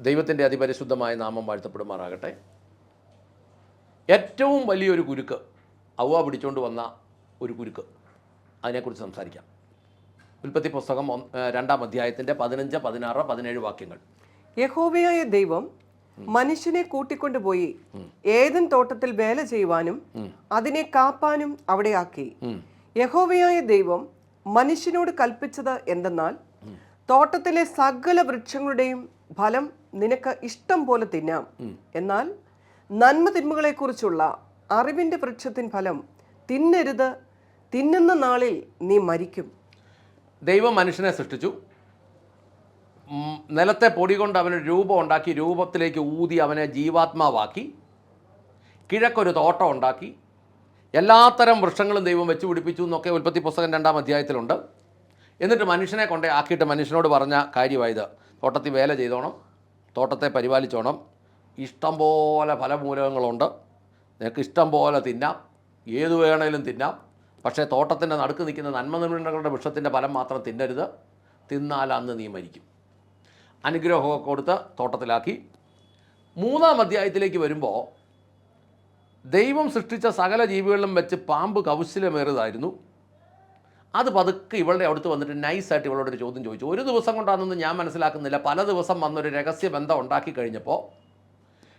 ദൈവത്തിന്റെ അതിപരിശുദ്ധമായ നാമം വാഴ്ത്തപ്പെടുമാറാകട്ടെ. ഏറ്റവും വലിയൊരു കുരുക്ക് അവ പിടിച്ചുകൊണ്ട് വന്ന ഒരു കുരുക്ക്. അതിനെക്കുറിച്ച് സംസാരിക്കാം. ഉൽപ്പത്തി പുസ്തകം രണ്ടാം അധ്യായത്തിന്റെ പതിനഞ്ച് പതിനാറ് പതിനേഴ് വാക്യങ്ങൾ. യഹോവയായ ദൈവം മനുഷ്യനെ കൂട്ടിക്കൊണ്ടുപോയി ഏതൻ തോട്ടത്തിൽ വേല ചെയ്യുവാനും അതിനെ കാപ്പാനും അവിടെ ആക്കി. യഹോവയായ ദൈവം മനുഷ്യനോട് കൽപ്പിച്ചത് എന്തെന്നാൽ തോട്ടത്തിലെ സകല വൃക്ഷങ്ങളുടെയും ഫലം നിനക്ക് ഇഷ്ടം പോലെ തിന്നാം. എന്നാൽ നന്മ തിന്മകളെക്കുറിച്ചുള്ള അറിവിന്റെ വൃക്ഷത്തിൻ ഫലം തിന്നരുത്. തിന്നുന്ന നാളിൽ നീ മരിക്കും. ദൈവം മനുഷ്യനെ സൃഷ്ടിച്ചു. നിലത്തെ പൊടി കൊണ്ട് അവന് രൂപം ഉണ്ടാക്കി രൂപത്തിലേക്ക് ഊതി അവനെ ജീവാത്മാവാക്കി കിഴക്കൊരു തോട്ടം ഉണ്ടാക്കി. എല്ലാത്തരം വൃക്ഷങ്ങളും ദൈവം വെച്ച് പിടിപ്പിച്ചു എന്നൊക്കെ ഉൽപ്പത്തി പുസ്തകം രണ്ടാം അധ്യായത്തിലുണ്ട്. എന്നിട്ട് മനുഷ്യനെ കൊണ്ടേ ആക്കിയിട്ട് മനുഷ്യനോട് പറഞ്ഞ കാര്യമായത്. തോട്ടത്തിൽ വേല ചെയ്തോണം. തോട്ടത്തെ പരിപാലിച്ചോണം. ഇഷ്ടം പോലെ ഫലമൂലകങ്ങളുണ്ട്. നിനക്ക് ഇഷ്ടം പോലെ തിന്നാം. ഏത് വേണേലും തിന്നാം. പക്ഷേ തോട്ടത്തിന്റെ നടുക്ക് നിൽക്കുന്ന നന്മനിമിടങ്ങളുടെ വൃക്ഷത്തിന്റെ ഫലം മാത്രം തിന്നരുത്. തിന്നാൽ അന്ന് നീ മരിക്കും. അനുഗ്രഹമൊക്കെ കൊടുത്ത് തോട്ടത്തിലാക്കി. മൂന്നാം അധ്യായത്തിലേക്ക് വരുമ്പോൾ ദൈവം സൃഷ്ടിച്ച സകല ജീവികളിലും വെച്ച് പാമ്പ് കൗശലമേറിയതായിരുന്നു. അത് പതുക്കെ ഇവളുടെ അടുത്ത് വന്നിട്ട് നൈസായിട്ട് ഇവളോട് ഒരു ചോദ്യം ചോദിച്ചു. ഒരു ദിവസം കൊണ്ടാണെന്ന് ഞാൻ മനസ്സിലാക്കുന്നില്ല. പല ദിവസം വന്നൊരു രഹസ്യ ബന്ധം ഉണ്ടാക്കി കഴിഞ്ഞപ്പോൾ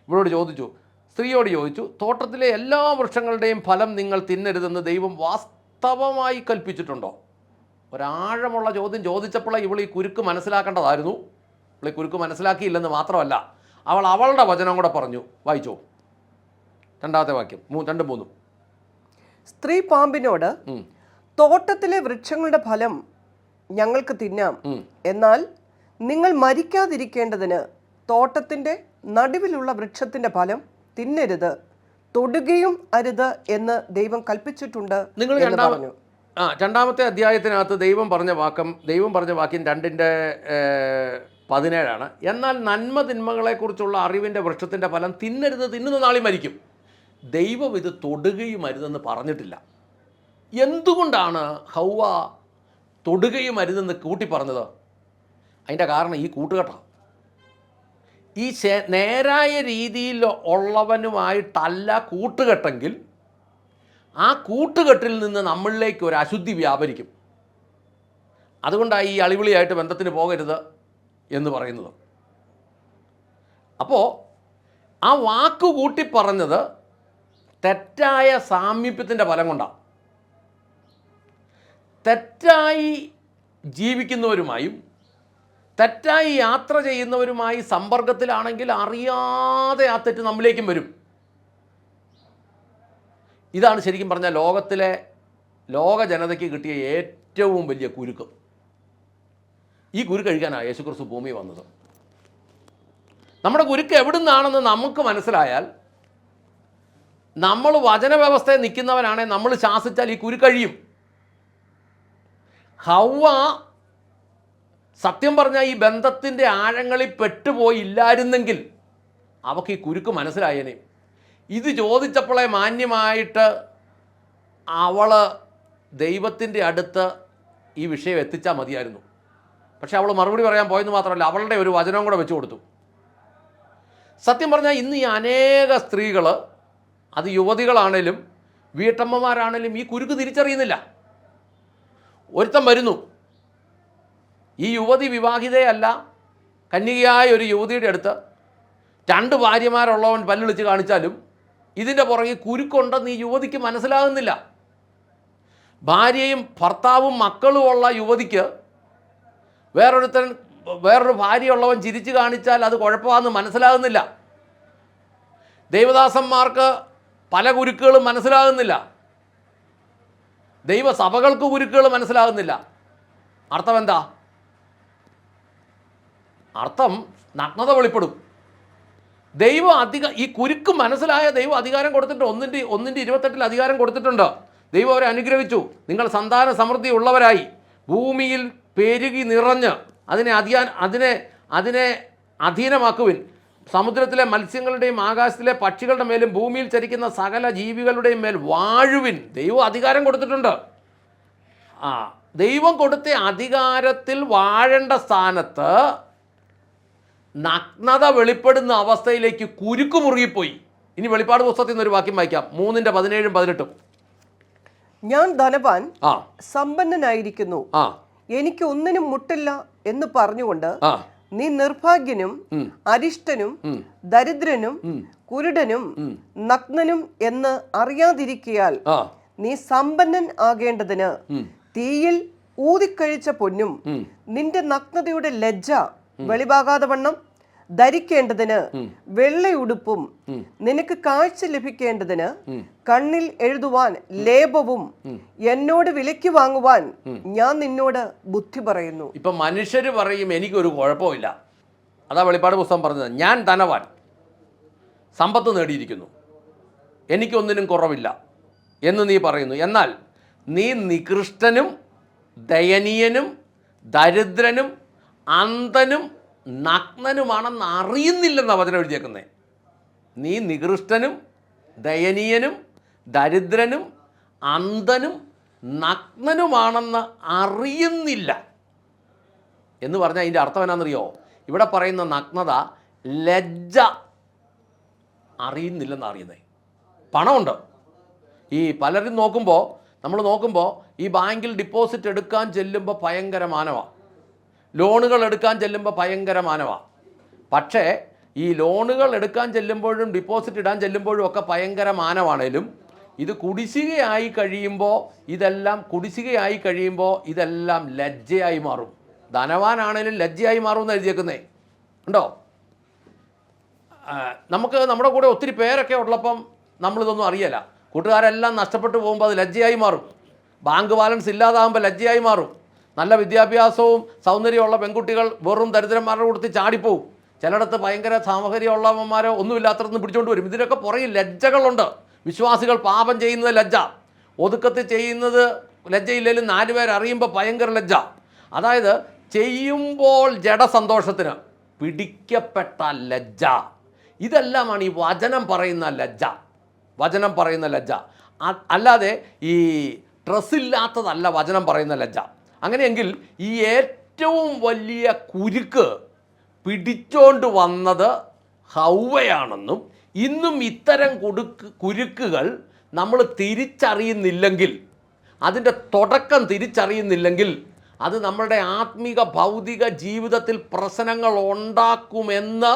ഇവളോട് ചോദിച്ചു. സ്ത്രീയോട് ചോദിച്ചു തോട്ടത്തിലെ എല്ലാ വൃക്ഷങ്ങളുടെയും ഫലം നിങ്ങൾ തിന്നരുതെന്ന് ദൈവം വാസ്തവമായി കൽപ്പിച്ചിട്ടുണ്ടോ? ഒരാഴമുള്ള ചോദ്യം ചോദിച്ചപ്പോൾ ഇവൾ ഈ കുരുക്ക് മനസ്സിലാക്കേണ്ടതായിരുന്നു. ഇവളെ കുരുക്ക് മനസ്സിലാക്കിയില്ലെന്ന് മാത്രമല്ല അവൾ അവളുടെ വചനം കൂടെ പറഞ്ഞു. വായിച്ചോ. രണ്ടാമത്തെ വാക്യം. രണ്ടും മൂന്നും. സ്ത്രീ പാമ്പിനോട്. തോട്ടത്തിലെ വൃക്ഷങ്ങളുടെ ഫലം ഞങ്ങൾക്ക് തിന്നാം. എന്നാൽ നിങ്ങൾ മരിക്കാതിരിക്കേണ്ടതിന് തോട്ടത്തിന്റെ നടുവിലുള്ള വൃക്ഷത്തിന്റെ ഫലം തിന്നരുത് തൊടുകയും അരുത് എന്ന് ദൈവം കൽപ്പിച്ചിട്ടുണ്ട് നിങ്ങൾ പറഞ്ഞു. ആ രണ്ടാമത്തെ അധ്യായത്തിനകത്ത് ദൈവം പറഞ്ഞ വാക്കം ദൈവം പറഞ്ഞ വാക്യം രണ്ടിന്റെ പതിനേഴാണ്. എന്നാൽ നന്മ തിന്മകളെക്കുറിച്ചുള്ള അറിവിന്റെ വൃക്ഷത്തിന്റെ ഫലം തിന്നരുത് തിന്നുന്ന നാളെ മരിക്കും. ദൈവം ഇത് തൊടുകയും അരുതെന്ന് പറഞ്ഞിട്ടില്ല. എന്തുകൊണ്ടാണ് ഹൗവ തൊടുകയും അരുതെന്ന് കൂട്ടി പറഞ്ഞത് അതിന്റെ കാരണം ഈ കൂട്ടുകെട്ടാണ് ഈ നേരായ രീതിയിൽ ഉള്ളവനുമായിട്ടല്ല കൂട്ടുകെട്ടെങ്കിൽ ആ കൂട്ടുകെട്ടിൽ നിന്ന് നമ്മളിലേക്ക് ഒരു അശുദ്ധി വ്യാപരിക്കും. അതുകൊണ്ടാണ് ഈ അളിവിളിയായിട്ട് ബന്ധത്തിന് പോകരുത് എന്ന് പറയുന്നത്. അപ്പോൾ ആ വാക്ക് കൂട്ടി പറഞ്ഞത് തെറ്റായ സാമീപ്യത്തിന്റെ ഫലം കൊണ്ടാണ് തെറ്റായി ജീവിക്കുന്നവരുമായും തെറ്റായി യാത്ര ചെയ്യുന്നവരുമായി സമ്പർക്കത്തിലാണെങ്കിൽ അറിയാതെ ആ തെറ്റ് നമ്മിലേക്കും വരും. ഇതാണ് ശരിക്കും പറഞ്ഞാൽ ലോകത്തിലെ ലോക ജനതയ്ക്ക് കിട്ടിയ ഏറ്റവും വലിയ കുരുക്ക്. ഈ കുരുക്ക് കഴിക്കാനാണ് യേശുക്രിസ്തു ഭൂമി വന്നത്. നമ്മുടെ കുരുക്ക് എവിടുന്നാണെന്ന് നമുക്ക് മനസ്സിലായാൽ നമ്മൾ വചനവ്യവസ്ഥയിൽ നിൽക്കുന്നവനാണെങ്കിൽ നമ്മൾ ശാസിച്ചാൽ ഈ കുരുക്കഴിയും ഹൗവ സത്യം പറഞ്ഞാൽ ഈ ബന്ധത്തിന്റെ ആഴങ്ങളിൽ പെട്ടുപോയില്ലായിരുന്നെങ്കിൽ അവക്ക് ഈ കുരുക്ക് മനസ്സിലായേനെ. ഇത് ചോദിച്ചപ്പോഴേ മാന്യമായിട്ട് അവൾ ദൈവത്തിന്റെ അടുത്ത് ഈ വിഷയം എത്തിച്ചാൽ മതിയായിരുന്നു. പക്ഷേ അവൾ മറുപടി പറയാൻ പോയെന്ന് മാത്രമല്ല അവളുടെ ഒരു വചനവും കൂടെ വെച്ചു കൊടുത്തു. സത്യം പറഞ്ഞാൽ ഇന്ന് ഈ അനേക സ്ത്രീകൾ അത് യുവതികളാണേലും വീട്ടമ്മമാരാണേലും ഈ കുരുക്ക് തിരിച്ചറിയുന്നില്ല. ഒരുത്തൻ വരുന്നു. ഈ യുവതി വിവാഹിതയല്ല. കന്യകയായ ഒരു യുവതിയുടെ അടുത്ത് രണ്ട് ഭാര്യമാരുള്ളവൻ പല്ലിളിച്ച് കാണിച്ചാലും ഇതിന്റെ പുറകെ കുരുക്കുണ്ടെന്ന് ഈ യുവതിക്ക് മനസ്സിലാകുന്നില്ല. ഭാര്യയും ഭർത്താവും മക്കളുമുള്ള യുവതിക്ക് വേറൊരുത്തൻ വേറൊരു ഭാര്യയുള്ളവൻ ചിരിച്ചു കാണിച്ചാൽ അത് കുഴപ്പമാണെന്ന് മനസ്സിലാകുന്നില്ല. ദേവദാസന്മാർക്ക് പല കുരുക്കുകളും മനസ്സിലാകുന്നില്ല. ദൈവസഭകൾക്ക് ഉരുക്കുകൾ മനസ്സിലാകുന്നില്ല. അർത്ഥം എന്താ അർത്ഥം നഗ്നത വെളിപ്പെടും. ദൈവം അധിക ഈ കുരുക്ക് മനസ്സിലായ ദൈവം അധികാരം കൊടുത്തിട്ട് ഒന്നിന്റെ ഒന്നിന്റെ ഇരുപത്തെട്ടിൽ അധികാരം കൊടുത്തിട്ടുണ്ട്. ദൈവം അവരെ അനുഗ്രഹിച്ചു. നിങ്ങൾ സന്താന സമൃദ്ധി ഉള്ളവരായി. ഭൂമിയിൽ പെരുകി നിറഞ്ഞ് അതിനെ അധികാ അതിനെ അതിനെ അധീനമാക്കുവിൻ. സമുദ്രത്തിലെ മത്സ്യങ്ങളുടെയും ആകാശത്തിലെ പക്ഷികളുടെ മേലും ഭൂമിയിൽ ചരിക്കുന്ന സകല ജീവികളുടെയും മേൽ വാഴുവിൻ. ദൈവം അധികാരം കൊടുത്തിട്ടുണ്ട്. ആ ദൈവം കൊടുത്ത അധികാരത്തിൽ വാഴേണ്ട സ്ഥാനത്ത് നഗ്നത വെളിപ്പെടുന്ന അവസ്ഥയിലേക്ക് കുരുക്ക് മുറുകിപ്പോയി. ഇനി വെളിപ്പാട് പുസ്തകത്തിൽ നിന്ന് ഒരു വാക്യം വായിക്കാം. മൂന്നിന്റെ പതിനേഴും പതിനെട്ടും. ഞാൻ ധനവാൻ ആ. സമ്പന്നനായിരിക്കുന്നു. ആ. എനിക്ക് ഒന്നിനും മുട്ടില്ല എന്ന് പറഞ്ഞുകൊണ്ട് ആ. നീ നിർഭാഗ്യനും. അരിഷ്ടനും ദരിദ്രനും കുരുടനും നഗ്നനും എന്ന് അറിയാതിരിക്കയാൽ നീ സമ്പന്നൻ ആകേണ്ടതിന്. തീയിൽ ഊതിക്കഴിച്ച പൊന്നും നിന്റെ നഗ്നതയുടെ ലജ്ജ വെളിവാകാതെ വണ്ണം. ധരിക്കേണ്ടതിന് വെള്ളയുടുപ്പും നിനക്ക് കാഴ്ച ലഭിക്കേണ്ടതിന് കണ്ണിൽ എഴുതുവാൻ ലേപവും എന്നോട് വിലയ്ക്ക് വാങ്ങുവാൻ ഞാൻ നിന്നോട് ബുദ്ധി പറയുന്നു. ഇപ്പൊ മനുഷ്യർ പറയും എനിക്കൊരു കുഴപ്പമില്ല. അതാ വെളിപ്പാട് പുസ്തകം പറഞ്ഞത്. ഞാൻ ധനവാൻ. സമ്പത്ത് നേടിയിരിക്കുന്നു. എനിക്കൊന്നിനും കുറവില്ല. എന്ന് നീ പറയുന്നു. എന്നാൽ നീ നികൃഷ്ടനും ദയനീയനും ദരിദ്രനും അന്ധനും നഗ്നനുമാണെന്ന് അറിയുന്നില്ലെന്ന വചനം എഴുതിയേക്കുന്നത് നീ നികൃഷ്ടനും ദയനീയനും ദരിദ്രനും അന്ധനും നഗ്നനുമാണെന്ന് അറിയുന്നില്ല. എന്ന് പറഞ്ഞാൽ അതിന്റെ അർത്ഥം എന്നാണെന്നറിയോ ഇവിടെ പറയുന്ന നഗ്നത ലജ്ജ അറിയുന്നില്ലെന്ന് അറിയുന്നത് പണമുണ്ട്. ഈ പലരും നോക്കുമ്പോൾ നമ്മൾ നോക്കുമ്പോൾ ഈ ബാങ്കിൽ ഡിപ്പോസിറ്റ് എടുക്കാൻ ചെല്ലുമ്പോൾ ഭയങ്കര മാനമാണ് ലോണുകൾ എടുക്കാൻ ചെല്ലുമ്പോൾ ഭയങ്കര മാനമാണ് പക്ഷേ ഈ ലോണുകൾ എടുക്കാൻ ചെല്ലുമ്പോഴും ഡിപ്പോസിറ്റ് ഇടാൻ ചെല്ലുമ്പോഴും ഒക്കെ ഭയങ്കര മാനമാണേലും ഇത് കുടിശ്ശികയായി കഴിയുമ്പോൾ ഇതെല്ലാം കുടിശ്ശികയായി കഴിയുമ്പോൾ ഇതെല്ലാം ലജ്ജയായി മാറും. ധനവാനാണേലും ലജ്ജയായി മാറും എന്ന് എഴുതിയേക്കുന്നേ. ഉണ്ടോ? നമുക്ക് നമ്മുടെ കൂടെ ഒത്തിരി പേരൊക്കെ ഉള്ളപ്പം നമ്മളിതൊന്നും അറിയല കൂട്ടുകാരെല്ലാം നഷ്ടപ്പെട്ടു പോകുമ്പോൾ അത് ലജ്ജയായി മാറും. ബാങ്ക് ബാലൻസ് ഇല്ലാതാകുമ്പോൾ ലജ്ജയായി മാറും. നല്ല വിദ്യാഭ്യാസവും സൗന്ദര്യമുള്ള പെൺകുട്ടികൾ വെറും ദരിദ്രന്മാരുടെ കൊടുത്ത് ചാടിപ്പോവും. ചിലയിടത്ത് ഭയങ്കര സാമഗ്രിയുള്ളവന്മാരോ ഒന്നുമില്ലാത്തടത്തുനിന്ന് പിടിച്ചുകൊണ്ട് വരും. ഇതിനൊക്കെ പുറകിൽ ലജ്ജകളുണ്ട്. വിശ്വാസികൾ പാപം ചെയ്യുന്നത് ലജ്ജ. ഒതുക്കത്ത് ചെയ്യുന്നത് ലജ്ജയില്ലെങ്കിലും നാല് പേർ അറിയുമ്പോൾ ഭയങ്കര ലജ്ജ. അതായത് ചെയ്യുമ്പോൾ ജഡസന്തോഷത്തിന് പിടിക്കപ്പെട്ട ലജ്ജ. ഇതെല്ലാമാണ് ഈ വചനം പറയുന്ന ലജ്ജ. വചനം പറയുന്ന ലജ്ജ. അല്ലാതെ ഈ ഡ്രസ്സില്ലാത്തതല്ല വചനം പറയുന്ന ലജ്ജ. അങ്ങനെയെങ്കിൽ ഈ ഏറ്റവും വലിയ കുരുക്ക് പിടിച്ചോണ്ട് വന്നത് ഹൗവയാണെന്നും ഇന്നും ഇത്തരം കുടുക്ക് കുരുക്കുകൾ നമ്മൾ തിരിച്ചറിയുന്നില്ലെങ്കിൽ അതിന്റെ തുടക്കം തിരിച്ചറിയുന്നില്ലെങ്കിൽ അത് നമ്മളുടെ ആത്മീക ഭൗതിക ജീവിതത്തിൽ പ്രശ്നങ്ങൾ ഉണ്ടാക്കുമെന്ന്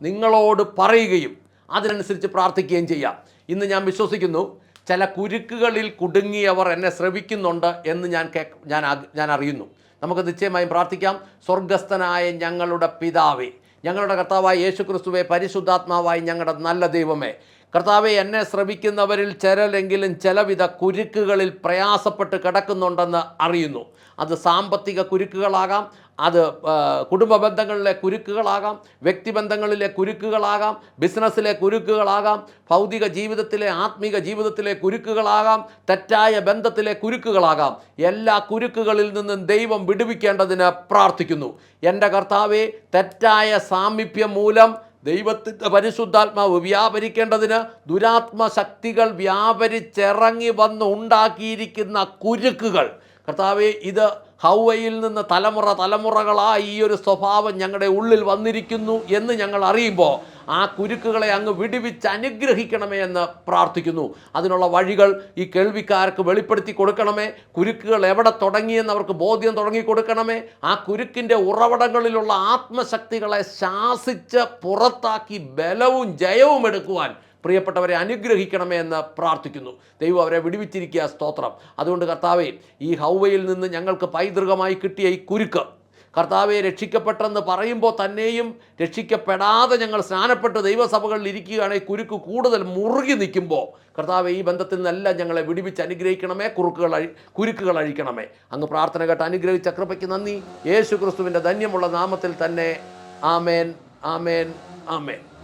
നിങ്ങളോട് പറയുകയും അതിനനുസരിച്ച് പ്രാർത്ഥിക്കുകയും ചെയ്യാം. ഇന്ന് ഞാൻ വിശ്വസിക്കുന്നു ചില കുരുക്കുകളിൽ കുടുങ്ങിയവർ എന്നെ ശ്രവിക്കുന്നുണ്ട് എന്ന് ഞാൻ കേ ഞാൻ ഞാൻ അറിയുന്നു. നമുക്ക് നിശ്ചയമായും പ്രാർത്ഥിക്കാം. സ്വർഗസ്ഥനായ ഞങ്ങളുടെ പിതാവേ ഞങ്ങളുടെ കർത്താവായ യേശു ക്രിസ്തുവെ പരിശുദ്ധാത്മാവായി ഞങ്ങളുടെ നല്ല ദൈവമേ കർത്താവെ എന്നെ ശ്രമിക്കുന്നവരിൽ ചിലരെങ്കിലും ചിലവിധ കുരുക്കുകളിൽ പ്രയാസപ്പെട്ട് കിടക്കുന്നുണ്ടെന്ന് അറിയുന്നു. അത് സാമ്പത്തിക കുരുക്കുകളാകാം അത് കുടുംബ ബന്ധങ്ങളിലെ കുരുക്കുകളാകാം വ്യക്തിബന്ധങ്ങളിലെ കുരുക്കുകളാകാം ബിസിനസ്സിലെ കുരുക്കുകളാകാം ഭൗതിക ജീവിതത്തിലെ ആത്മീക ജീവിതത്തിലെ കുരുക്കുകളാകാം തെറ്റായ ബന്ധത്തിലെ കുരുക്കുകളാകാം. എല്ലാ കുരുക്കുകളിൽ നിന്നും ദൈവം വിടുവിക്കേണ്ടതിന് പ്രാർത്ഥിക്കുന്നു. എന്റെ കർത്താവെ തെറ്റായ സാമീപ്യം മൂലം ദൈവത്തിന്റെ പരിശുദ്ധാത്മാവ് വ്യാപരിക്കേണ്ടതിന് ദുരാത്മ ശക്തികൾ വ്യാപരിച്ചിറങ്ങി വന്ന് ഉണ്ടാക്കിയിരിക്കുന്ന കുരുക്കുകൾ. കർത്താവെ ഇത് ഹൗവയിൽ നിന്ന് തലമുറ തലമുറകളായി ഈ ഒരു സ്വഭാവം ഞങ്ങളുടെ ഉള്ളിൽ വന്നിരിക്കുന്നു എന്ന് ഞങ്ങൾ അറിയുമ്പോൾ ആ കുരുക്കുകളെ അങ്ങ് വിടുവിച്ച് അനുഗ്രഹിക്കണമേ എന്ന് പ്രാർത്ഥിക്കുന്നു. അതിനുള്ള വഴികൾ ഈ കേൾവിക്കാർക്ക് വെളിപ്പെടുത്തി കൊടുക്കണമേ. കുരുക്കുകൾ എവിടെ തുടങ്ങിയെന്ന് അവർക്ക് ബോധ്യം തുടങ്ങി കൊടുക്കണമേ. ആ കുരുക്കിന്റെ ഉറവിടങ്ങളിലുള്ള ആത്മശക്തികളെ ശാസിച്ച് പുറത്താക്കി ബലവും ജയവും എടുക്കുവാൻ പ്രിയപ്പെട്ടവരെ അനുഗ്രഹിക്കണമേ എന്ന് പ്രാർത്ഥിക്കുന്നു. ദൈവം അവരെ വിടുവിച്ചിരിക്കുക സ്തോത്രം. അതുകൊണ്ട് കർത്താവേ ഈ ഹൗവയിൽ നിന്ന് ഞങ്ങൾക്ക് പൈതൃകമായി കിട്ടിയ ഈ കുരുക്ക് കർത്താവെ രക്ഷിക്കപ്പെട്ടെന്ന് പറയുമ്പോൾ തന്നെയും രക്ഷിക്കപ്പെടാതെ ഞങ്ങൾ സ്നാനപ്പെട്ട് ദൈവസഭകളിൽ ഇരിക്കുകയാണെങ്കിൽ കുരുക്ക് കൂടുതൽ മുറുകി നിൽക്കുമ്പോൾ കർത്താവെ ഈ ബന്ധത്തിൽ നിന്നെല്ലാം ഞങ്ങളെ വിടിവിച്ച് അനുഗ്രഹിക്കണമേ കുറുക്കുകൾ അഴി കുരുക്കുകൾ അഴിക്കണമേ. അങ്ങ് പ്രാർത്ഥന കേട്ട് അനുഗ്രഹിച്ച കൃപയ്ക്ക് നന്ദി. യേശു ക്രിസ്തുവിന്റെ ധന്യമുള്ള നാമത്തിൽ തന്നെ ആമേൻ ആമേൻ ആമേൻ.